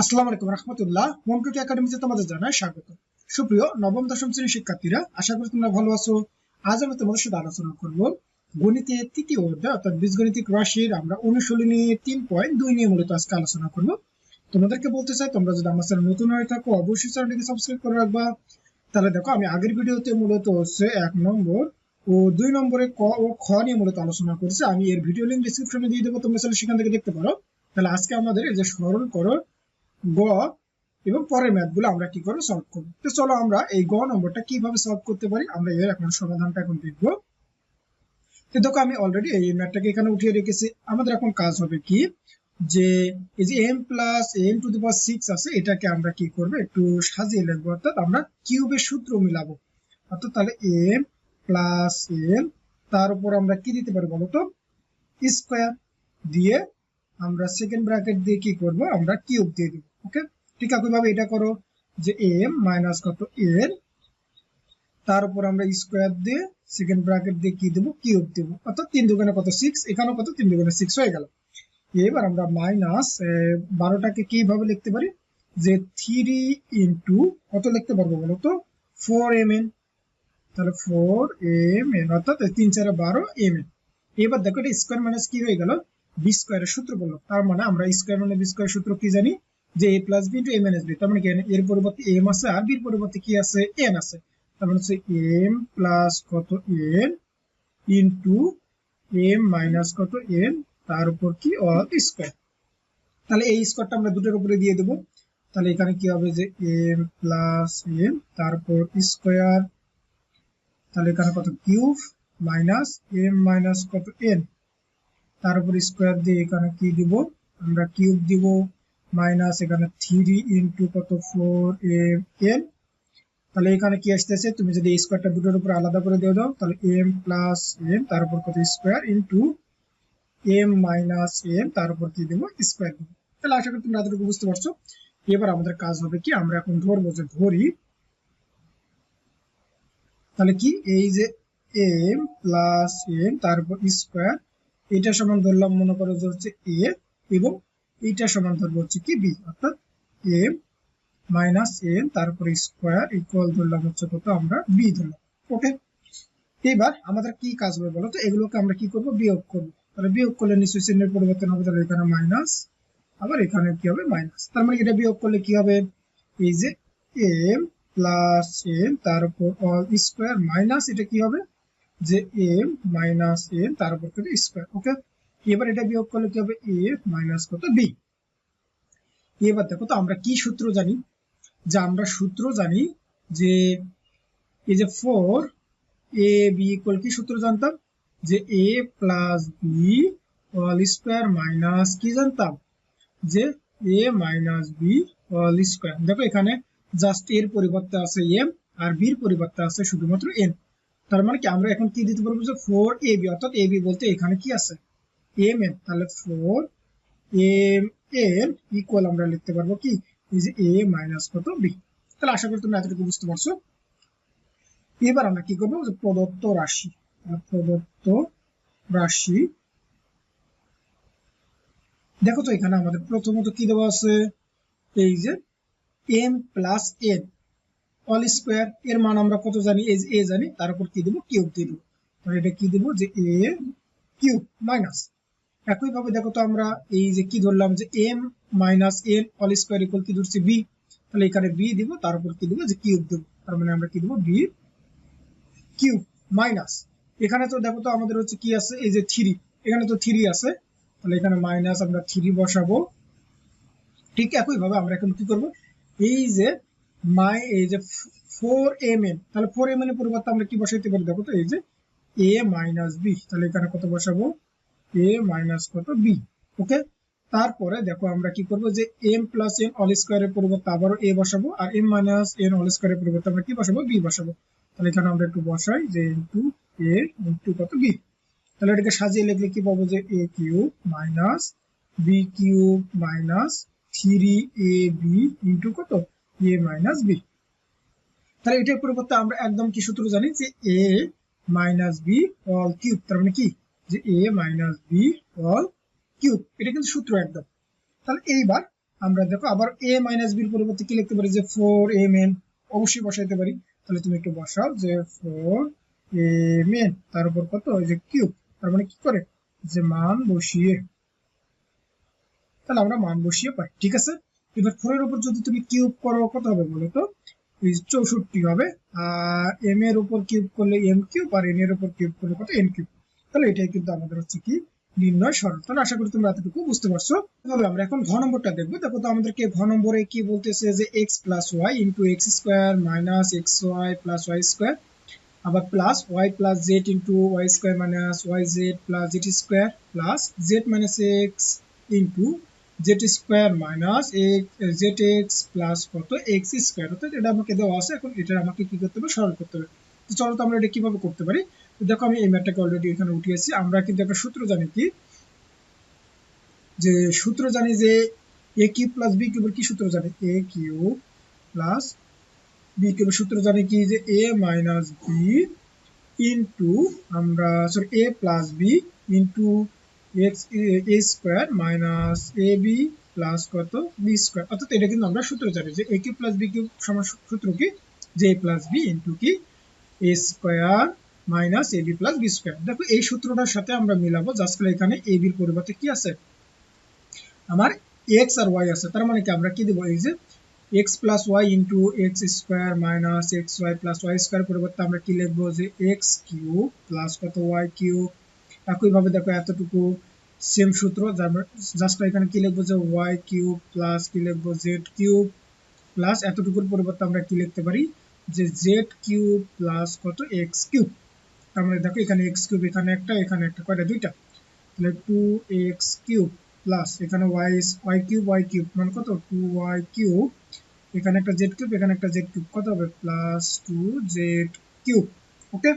আসসালামু আলাইকুম রহমতুল্লাহ একাডেমিতে তোমাদের জানাই স্বাগত। সুপ্রিয় নবম, দশম শ্রেণির শিক্ষার্থীরা, আশা করি তোমরা ভালো আছো। আজ আমি তোমাদের সাথে আলোচনা করব তৃতীয় অধ্যায়, অর্থাৎ বীজগণিতিক রাশির আমরা অনুশীলনী তিন পয়েন্ট দুই নিয়ে মূলত আজকে আলোচনা করব। তোমাদেরকে বলতে চাই, তোমরা যদি আমার চ্যানেল নতুন হয়ে থাকো, অবশ্যই চ্যানেলটিকে সাবস্ক্রাইব করে রাখবা। তাহলে দেখো, আমি আগের ভিডিওতে মূলত হচ্ছে এক নম্বর ও দুই নম্বরে ক ও খ নিয়ে মূলত আলোচনা করছি। আমি এর ভিডিও লিঙ্ক ডিসক্রিপশনে দিয়ে দেবো, তোমরা সেখান থেকে দেখতে পারো। তাহলে আজকে আমাদের এই যে সরল করো গ এবং পরের ম্যাথগুলো আমরা কি করে সলভ করব? তো চলো আমরা এই গ নম্বরটা কীভাবে সলভ করতে পারি, আমরা এর এখন সমাধানটা এখন দেখব। তো দেখো আমি অলরেডি এই ম্যাথটাকে এখানে উঠিয়ে রেখেছি। আমাদের এখন কাজ হবে কি? যে এই যে M plus M to the power six আছে, এটাকে আমরা কি করব? একটু সাজিয়ে লিখব, অর্থাৎ আমরা কিউবের সূত্র মিলাবো। অর্থাৎ তাহলে এম প্লাস এম তার উপর আমরা কি দিতে পারি বলতো স্কোয়ার দিয়ে আমরা সেকেন্ড ব্র্যাকেট দিয়ে কি করব? আমরা কিউব দিয়ে দিব। ওকে? ঠিক একইভাবে এটা করো যে এম মাইনাস কত এর? তার উপর আমরা স্কোয়ার দিয়ে সেকেন্ড ব্র্যাকেট দিয়ে কি দেবো? কিউব দেবো। অর্থাৎ তিন দুগুণে কত সিক্স এখানেও কত? তিন দুগুণে সিক্স হয়ে গেল। এবার আমরা মাইনাস বারোটাকে কীভাবে লিখতে পারি? যে থ্রি ইন্টু কত লিখতে পারব বলো তো? ফোর এম এন তাহলে ফোর এম এন অর্থাৎ তিন চারে বারো এম এন এবার দেখো এটা স্কোয়ার মাইনাস কি হয়ে গেল? বি স্কোয়ারের সূত্র বলল। তার মানে আমরা স্কোয়ার মানে বি স্কোয়ার সূত্র কি জানি? যে A plus B into A minus B তার মানে কি? এর পরিবর্তে এম আছে, আর বির পরিবর্তে কি আছে? এন আছে। তার মানে হচ্ছে এম প্লাস কত এন ইন্টু এম মাইনাস কত এন তার উপর কি অল স্কোয়ার তাহলে এই স্কোয়ারটা আমরা দুটোর উপরে দিয়ে দেবো। তাহলে এখানে কি হবে যে এম প্লাস এম তারপর স্কোয়ার তাহলে এখানে কত? কিউব মাইনাস এম মাইনাস কত এন তার উপর স্কোয়ার দিয়ে এখানে কি দিব? আমরা কিউব দিব। মাইনাস এখানে থ্রি ইন্টু কত ফোর এম এন তাহলে এখানে কি আসতেছে? তুমি যদি স্কোয়ারটা দুটোর উপর আলাদা করে দিয়ে দাও, তাহলে এম প্লাস এম তার উপর কত square into M minus M তার উপর কি দেবো? স্কোয়ার দেবো। তাহলে আশা করি তুমি এতটুকু বুঝতে পারছ। এবার আমাদের কাজ হবে কি? আমরা এখন ধরবো যে ধরি, তাহলে কি? এই যে এম প্লাস এম তার উপর স্কোয়ার এটা সমান ধরলাম মনে করো যে হচ্ছে এ এবং এইটা সমান ধরবো হচ্ছে কি? বি অর্থাৎ এম মাইনাস এম তারপরে স্কোয়ার ইকুয়াল ধরলাম হচ্ছে কত? আমরা বি ধরলাম। ওকে এবার আমাদের কি কাজ হবে বলো তো? এগুলোকে আমরা কি করব? বিয়োগ করব। তাহলে বিয়োগ করলে নিশ্চয়ই চিহ্নের পরিবর্তন হবে। তাহলে এখানে মাইনাস আবার এখানে কি হবে? মাইনাস তার মানে এটা বিয়োগ করলে কি হবে? এই যে এম প্লাস এম তার উপর অল স্কোয়ার মাইনাস এটা কি হবে? যে এম মাইনাস এম তার উপর স্কোয়ার ওকে এবার এটা বিয়োগ করলে কি হবে? এ মাইনাস কত? বি এবার দেখো তো আমরা কি সূত্র জানি? যে আমরা সূত্র জানি যে এই যে ফোর এ বি ইকুয়াল কি সূত্র জানতাম? যে A plus B all square minus কি জানতাম? যে A minus B all square দেখো এখানে জাস্ট এর পরিবর্তে আছে এম আর বির পরিবর্তে আছে শুধুমাত্র এন তার মানে কি আমরা এখন কি দিতে পারব? যে ফোর এ বি অর্থাৎ এ বি বলতে এখানে কি আছে? এম এন তাহলে ফোর এম এন ইকুয়াল আমরা লিখতে পারব কি? এই যে এ মাইনাস কত বি তাহলে আশা করি তুমি এতটুকু বুঝতে পারছ। এবার আমরা কি করব? প্রদত্ত রাশি। প্রদত্ত রাশি। দেখো তো এখানে আমাদের প্রথমত কি দেওয়া আছে? এই যে M plus N all square এর মান আমরা কত জানি? এই এ জানি, তার উপর কি দেবো? কিউব দিয়ে দেবো। তাহলে এটা কি দেবো? যে এ কিউব মাইনাস একই ভাবে দেখো তো আমরা এই যে কি ধরলাম যে M minus N all square equal কি ধরছি বি তাহলে এখানে বি দিব তার উপর কি দিব? যে কিউব দেবো। তার মানে আমরা কি দেবো? বি কিউব মাইনাস এখানে তো দেখো তো আমাদের হচ্ছে কি আছে? এই যে থ্রি এখানে তো থ্রি আছে। তাহলে এখানে মাইনাস আমরা থ্রি বসাবো। ঠিক একই ভাবে আমরা এখন কি করব? এই যে মাই এই যে ফোর এম এন তাহলে ফোর এম এর পরিবর্তে আমরা কি বসাইতে পারি? দেখো তো এই যে এ মাইনাস বি তাহলে এখানে কত বসাবো? এ মাইনাস কত বি ওকে তারপরে দেখো আমরা কি করব যে এম প্লাস এন অল স্কোয়ারের পরিবর্তে আবারও এ বসাবো, আর এম মাইনাস এন অল স্কোয়ারের পরিবর্তে আমরা কি বসাবো? বি বসাবো। তাহলে এখানে আমরা একটু বসাই যে ইন্টু এ ইন্টু কত বি তাহলে এটাকে সাজিয়ে লিখলে কি পাবো যে A cube minus B cube minus three A B into কত? এ মাইনাস বি তাহলে এটার পরিবর্তে আমরা একদম কি সূত্র জানি যে A minus B all cube তার মানে কি? যে A minus B all cube এটা কিন্তু সূত্র একদম। তাহলে এইবার আমরা দেখো, আবার এ মাইনাস বির পরিবর্তে কি লিখতে পারি? যে ফোর এম এন অবশ্যই বসাইতে পারি। তাহলে তুমি একটু বসাও যে ফোর এম এন তার উপর কত? যে কিউব তার মানে কি করে? যে মান বসিয়ে। তাহলে আমরা মান বসিয়ে পাই। ঠিক আছে? এবার ফোরের উপর যদি তুমি কিউব করো, কত হবে বলো তো? চৌষট্টি হবে। আর এম এর উপর কিউব করলে এম কিউব আর এন এর উপর কিউব করলে কত? এন কিউব তাহলে এটাই কিন্তু আমাদের হচ্ছে কি নির্ণয় সরল। তাহলে আশা করি তোমরা এতটুকু বুঝতে পারছ। তবে আমরা এখন ঘ নম্বরটা দেখব। দেখো তো আমাদেরকে ঘ নম্বরে কি বলতেছে যে X plus Y into X square minus X Y plus Y square আবার plus Y plus Z into Y square minus Y Z plus Z square plus Z minus X into Z square minus Z X plus কত? X square অর্থাৎ এটা আমাকে দেওয়া আছে। এখন এটা আমাকে কি করতে হবে? সরল করতে হবে। তো চলো তো আমরা এটা কীভাবে করতে পারি? দেখো, আমি এই ম্যাটটাকে অলরেডি এখানে উঠিয়েছি। আমরা কিন্তু একটা সূত্র জানি কি? যে সূত্র জানি যে এ কিউব প্লাস বি কিউবের কি সূত্র জানি? এ কিউব প্লাস বি কিউবের সূত্র জানি কি? যে এ মাইনাস বি ইন্টু আমরা sorry A plus B into X A square minus A B plus কত? বি স্কোয়ার অর্থাৎ এটা কিন্তু আমরা সূত্র জানি যে A cube plus B cube সমান সূত্র কি? যে প্লাস বি ইন্টু কি? A square minus A B plus B square দেখো, এই সূত্রটার সাথে আমরা মিলাবো জাস্ট এখানে এ বির পরিবর্তে কি আছে? আমার এক্স আর ওয়াই আছে, তার মানে কি? আমরা কি দেবো? এই যে X plus Y into X square minus X Y plus Y square পরিবর্তে আমরা কি লিখব? যে এক্স কিউব প্লাস কত ওয়াই কিউব একইভাবে দেখো, এতটুকু সেম সূত্র জাস্ট এখানে কি লিখব? যে ওয়াই কিউব প্লাস কি লিখব? জেড কিউব প্লাস এতটুকুর পরিবর্তে আমরা কি লিখতে পারি? যে জেড কিউব প্লাস কত এক্স কিউব মানে দেখো এখানে এক্স কিউব এখানে একটা এখানে একটা, কয়টা? দুইটা। তাহলে টু এক্স কিউব প্লাস এখানে Y Y cube Y cube মানে কত? টু ওয়াই কিউব এখানে একটা জেড কিউব এখানে একটা জেড কিউব কত হবে? Plus two Z cube okay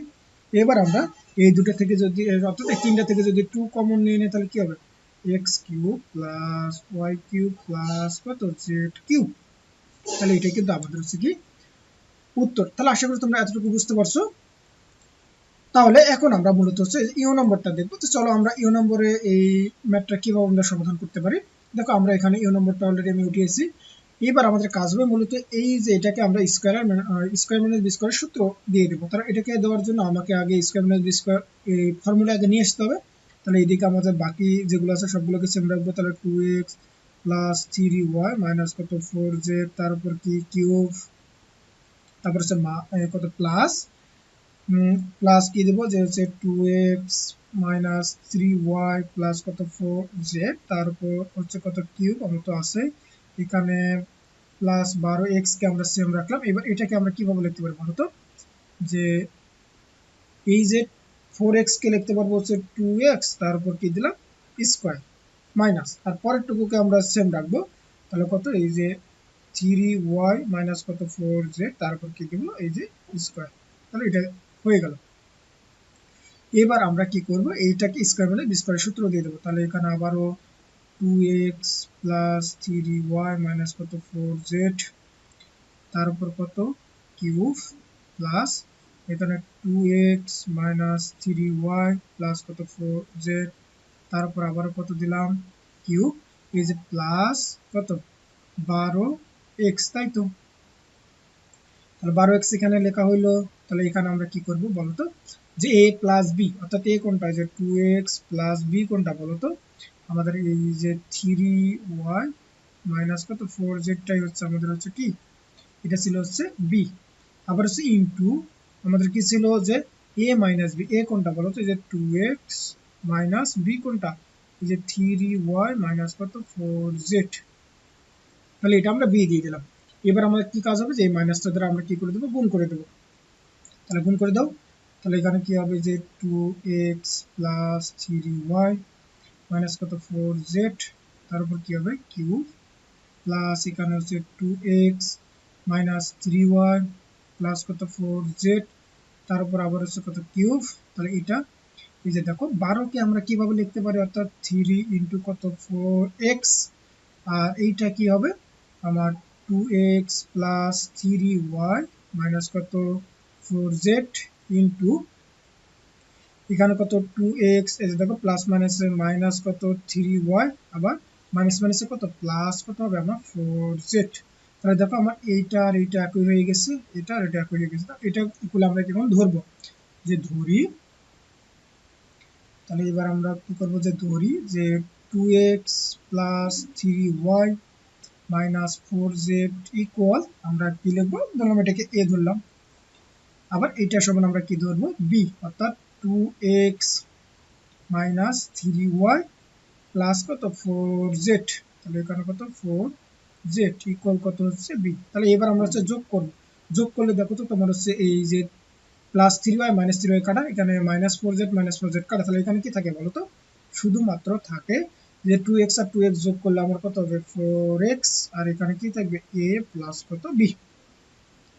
এবার আমরা এই দুটো থেকে যদি অর্থাৎ তিনটা থেকে যদি টু কমন নিয়ে নিই, তাহলে কি হবে? X cube plus Y cube plus কত? জেড কিউব তাহলে এটা কিন্তু আমাদের হচ্ছে কি উত্তর। তাহলে আশা করি তোমরা এতটুকু বুঝতে পারছ। তাহলে এখন আমরা মূলত হচ্ছে ইউ নম্বরটা দেখব। তো চলো আমরা ইউ নম্বরে এই ম্যাথটা কীভাবে আমরা সমাধান করতে পারি? দেখো আমরা এখানে ইউ নম্বরটা অলরেডি আমি উঠিয়েছি এবার আমাদের কাজ হবে মূলত এই যে এটাকে আমরা square square minus B square সূত্র দিয়ে দেবো। তাহলে এটাকে দেওয়ার জন্য আমাকে আগে স্কোয়ার মাইনাস বি স্কোয়ার এই ফর্মুলা আগে নিয়ে আসতে হবে। তাহলে এদিকে আমাদের বাকি যেগুলো আছে সবগুলোকে সেম রাখব। তাহলে two X plus three Y minus কত? ফোর জেড তার উপর কি কিউব তারপর হচ্ছে কত? প্লাস প্লাস কি দেবো? যে হচ্ছে two X minus three Y plus কত ফোর জেড তারপর হচ্ছে কত কিউব আমার তো আছে। এখানে প্লাস বারো এক্স কে আমরা সেম রাখলাম। এবার এটাকে আমরা কীভাবে লিখতে পারব বলতো? যে এই যে ফোর এক্স কে লিখতে পারব হচ্ছে টু এক্স তারপর কি দিলাম? স্কোয়ার মাইনাস আর পরের টুকুকে আমরা সেম রাখব। তাহলে কত? এই যে থ্রি ওয়াই মাইনাস কত ফোর জেড তারপর কি দিব? এই যে স্কোয়ার তাহলে এটা হয়ে গেল। এবার আমরা কি করব? এইটাকে স্কোয়ার মানে স্কোয়ারের সূত্র দিয়ে দেবো। তাহলে এখানে আবারও two X plus three Y minus কত? ফোর জেড তার উপর কত? কিউব প্লাস এখানে two X minus three Y plus কত? ফোর জেড তার উপর আবার কত দিলাম? কিউব এই যে প্লাস কত? বারো এক্স তাই তো? তাহলে বারো এক্স এখানে লেখা হইল, তাহলে এখানে আমরা কি করব বলতো? যে এ প্লাস বি অর্থাৎ এ কোনটা? যে টু এক্স প্লাস বি কোনটা বলতো? আমাদের এই যে থ্রি ওয়াই মাইনাস কত? ফোর জেডটাই হচ্ছে আমাদের হচ্ছে কি? এটা ছিল হচ্ছে বি আবার হচ্ছে ইনটু আমাদের কি ছিল যে এ মাইনাস বি এ কোনটা বলো তো যে টু এক্স মাইনাস বি কোনটা? এই যে থ্রি ওয়াই মাইনাস কত? ফোর জেড তাহলে এটা আমরা বি দিয়ে দিলাম। এবার আমাদের কি কাজ হবে? যে এই মাইনাসটা দ্বারা আমরা কি করে দেবো? গুণ করে দেবো। তাহলে গুণ করে দাও। তাহলে এখানে কি হবে? যে two X plus three Y minus কত? ফোর জেড তার উপর কি হবে? কিউ প্লাস এখানে হচ্ছে two X minus three Y plus কত? ফোর জেড তার উপর আবার হচ্ছে কত? কিউব তাহলে এটা এই যে দেখো, বারোকে আমরা কীভাবে লিখতে পারি? অর্থাৎ থ্রি ইন্টু কত? ফোর এক্স আর এইটা কি হবে? আমার two X plus three Y minus কত? ফোর জেড ইন্টু এখানে কত? টু এক্স এই দেখো প্লাস মাইনাস মাইনাস কত? থ্রি ওয়াই আবার মাইনাস মাইনাসে কত? প্লাস কত হবে? আমার ফোর জেড তাহলে দেখো, আমার এইটা আর এইটা একই হয়ে গেছে, এটা আর এটা একই হয়ে গেছে এটা ইকুয়াল আমরা এখন ধরবো? যে ধরি, তাহলে এবার আমরা কি করব? যে ধরি, যে two X plus three Y minus four Z equal আমরা কি লিখব? ধরলাম এটাকে এ ধরলাম। আবার এটা সমান আমরা কি ধরবো? বি অর্থাৎ two X minus three Y plus কত? ফোর জেড তাহলে এখানে কত? ফোর জেড ইকুয়াল কত হচ্ছে বি তাহলে এবার আমরা হচ্ছে যোগ করব। যোগ করলে দেখো তো তোমার হচ্ছে এই যে plus three Y minus three Y কাটা, এখানে minus four Z minus four Z কাটা। তাহলে এখানে কি থাকে বলো তো? শুধুমাত্র থাকে যে টু আর টু যোগ করলে আমার কত হবে? ফোর আর এখানে কি থাকবে? এ প্লাস কত বি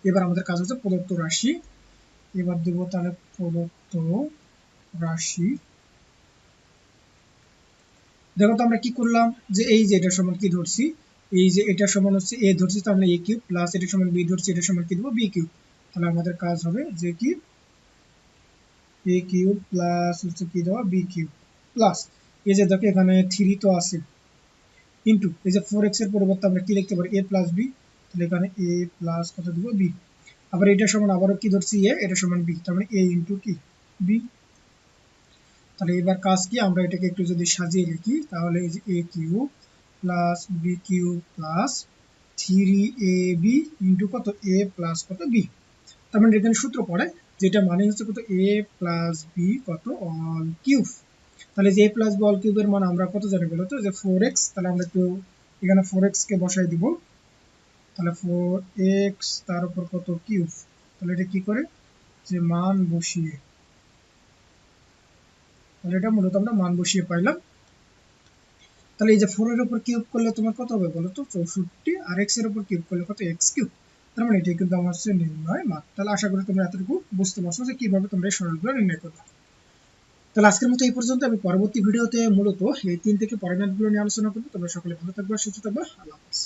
এবার আমাদের কাজ হচ্ছে প্রদত্ত রাশি। এবার দেব তাহলে প্রদত্ত রাশি। দেখো তো আমরা কি করলাম? যে এই যে এটা সমান কি ধরছি? এই যে এটা সমান হচ্ছে এ ধরছি তো আমরা এ কিউব প্লাস এটা সমান বি ধরছি এটা সমান কি দেবো? বি কিউব তাহলে আমাদের কাজ হবে যে কি? এ কিউব প্লাস হচ্ছে কি দেওয়া? বি কিউব প্লাস এই যে দেখো এখানে থ্রি তো আছে। ইন্টু এই যে ফোর এক্সের পরিবর্তে আমরা কি লিখতে পারি? এ প্লাস বি তাহলে এখানে এ প্লাস কত দিব? বি আবার এটা সমান আবারও কি ধরছি? এ এটা সমান বি তার মানে এ ইন্টু কি? বি তাহলে এবার কাজ কি? আমরা এটাকে একটু যদি সাজিয়ে লিখি, তাহলে এই যে A cube plus B cube plus three A B into কত? এ প্লাস কত বি তার মানে এখানে সূত্র পড়ে, যেটা মানে হচ্ছে কত? এ প্লাস বি কত? অল কিউব তাহলে যে প্লাস বি অল কিউবের মান আমরা কত জানি বলো তো যে ফোর এক্স তাহলে আমরা একটু এখানে ফোর এক্স কে বসাই দিব। তাহলে ফোর এক্স তার উপর কত? কিউব তাহলে এটা কি করে? যে মান বসিয়ে। তাহলে এটা মূলত আমরা মান বসিয়ে পাইলাম। তাহলে এই যে ফোর এর উপর কিউব করলে তোমার কত হবে বলো তো চৌষট্টি। আর এক্সের উপর কিউব করলে কত? এক্স কিউব তার মানে এটাই কিন্তু আমার হচ্ছে নির্ণয় মান তাহলে আশা করি তোমরা এতটুকু বুঝতে পারছ যে কীভাবে তোমরা এই সরলগুলো নির্ণয় করবে। তাহলে আজকের মতো এই পর্যন্ত। আমি পরবর্তী ভিডিওতে মূলত এই তিন থেকে পরের নিয়ে আলোচনা করব। তোমরা সকলে ভালো থাকবে, সুস্থ থাকবে। আল্লাহ হাফিজ।